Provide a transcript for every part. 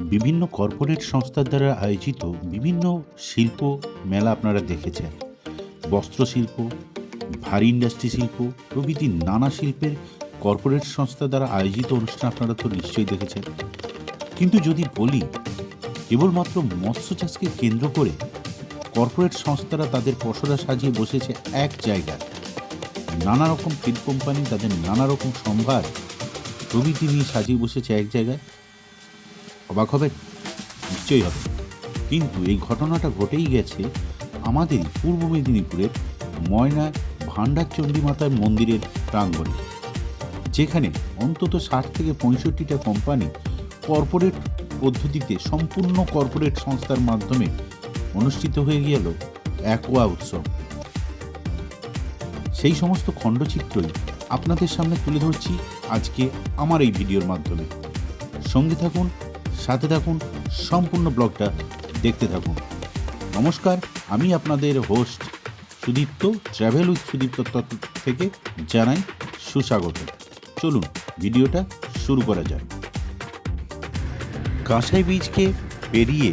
বিভিন্ন কর্পোরেট সংস্থার দ্বারা আয়োজিত বিভিন্ন শিল্প মেলা আপনারা দেখেছেন। বস্ত্রশিল্প, ভারী ইন্ডাস্ট্রি শিল্প, প্রভৃতি নানা শিল্পের কর্পোরেট সংস্থা দ্বারা আয়োজিত অনুষ্ঠান আপনারা তো নিশ্চয়ই দেখেছেন। কিন্তু যদি বলি, কেবলমাত্র মৎস্য চাষকে কেন্দ্র করে কর্পোরেট সংস্থারা তাদের পসরা সাজিয়ে বসেছে এক জায়গায়। নানা রকম ফিড কোম্পানি তাদের নানা রকম সম্ভার প্রভৃতি নিয়ে সাজিয়ে বসেছে এক জায়গায়। অবাক হবেন নিশ্চয়ই হবে। কিন্তু এই ঘটনাটা ঘটেই গেছে আমাদেরই পূর্ব মেদিনীপুরের ময়না ভান্ডার চণ্ডী মাতার মন্দিরের প্রাঙ্গণে, যেখানে অন্তত ষাট থেকে পঁয়ষট্টিটা কোম্পানি কর্পোরেট পদ্ধতিতে সম্পূর্ণ কর্পোরেট সংস্থার মাধ্যমে অনুষ্ঠিত হয়ে গেল অ্যাকোয়া উৎসব। সেই সমস্ত খণ্ডচিত্রই আপনাদের সামনে তুলে ধরছি আজকে আমার এই ভিডিওর মাধ্যমে। সঙ্গে থাকুন সাথে থাকুন, সম্পূর্ণ ব্লগটা দেখতে থাকুন। নমস্কার, আমি আপনাদের host Sudipta travel with Sudipta থেকে জানাই সুস্বাগত। চলুন, ভিডিওটা শুরু করা যাক। কাঁসাই বীজকে পেরিয়ে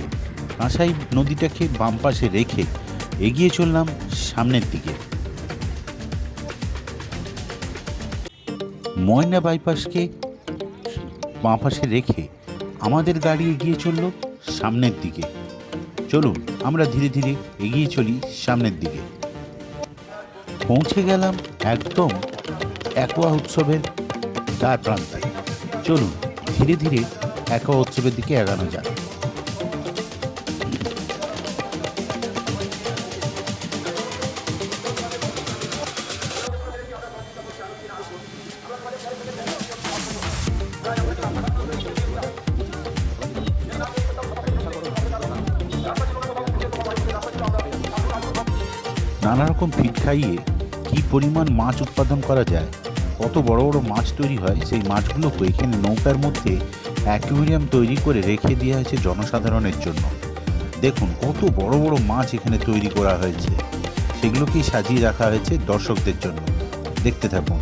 কাঁসাই নদীটাকে বাম পাশে রেখে এগিয়ে চললাম সামনের দিকে। ময়না বাইপাসকে বাঁ পাশে রেখে আমাদের গাড়ি এগিয়ে চলল সামনের দিকে। চলুন, আমরা ধীরে ধীরে এগিয়ে চলি সামনের দিকে। পৌঁছে গেলাম একদম একোয়া উৎসবের দ্বার প্রান্তে। চলুন, ধীরে ধীরে একোয়া উৎসবের দিকে এগানো যাক। নানা রকম ফিড খাইয়ে কি পরিমাণ মাছ উৎপাদন করা যায়, কত বড় বড় মাছ তৈরি হয়, সেই মাছগুলোকে এখানে নৌকার মধ্যে অ্যাকুয়ারিয়াম তৈরি করে রেখে দেওয়া হয়েছে জনসাধারণের জন্য। দেখুন কত বড় বড় মাছ এখানে তৈরি করা হয়েছে। সেগুলোকেই সাজিয়ে রাখা হয়েছে দর্শকদের জন্য। দেখতে থাকুন।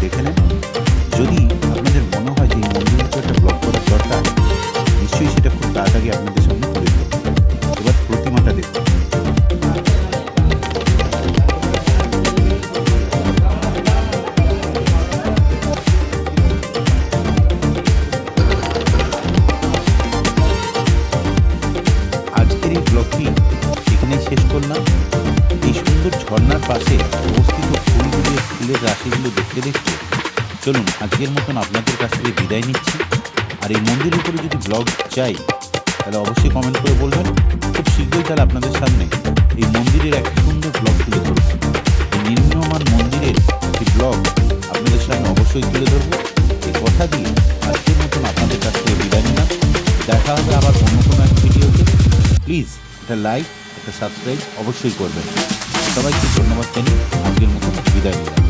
দেখে নেন যদি আপনাদের মনে হয় যে এই একটা ব্লগ করার দরকার, নিশ্চয়ই সেটা খুব তাড়াতাড়ি আপনাদের এই সুন্দর ঝর্ণার পাশে অবস্থিত ফুলগুলি ফুলের রাশিগুলো দেখতে দেখতে চলুন আজকের মতন আপনাদের কাছ থেকে বিদায় নিচ্ছি। আর এই মন্দিরের উপরে যদি ব্লগ চাই, তাহলে অবশ্যই কমেন্ট করে বলবেন। খুব শীঘ্রই তাহলে আপনাদের সামনে এই মন্দিরের একটা সুন্দর ব্লগ তুলে ধরব। এই নিম্নমান মন্দিরের একটি ব্লগ আপনাদের সামনে অবশ্যই তুলে ধরবো। এই কথা দিয়ে আজকের মতন আপনাদের কাছ থেকে বিদায় নিলাম। দেখা হবে আবার অন্য কোনো এক ভিডিওতে প্লিজ একটা লাইক একটা সাবস্ক্রাইব অবশ্যই করবেন। সবাইকে ধন্যবাদ জানিয়ে আজকের মতো বিদায় নিলাম।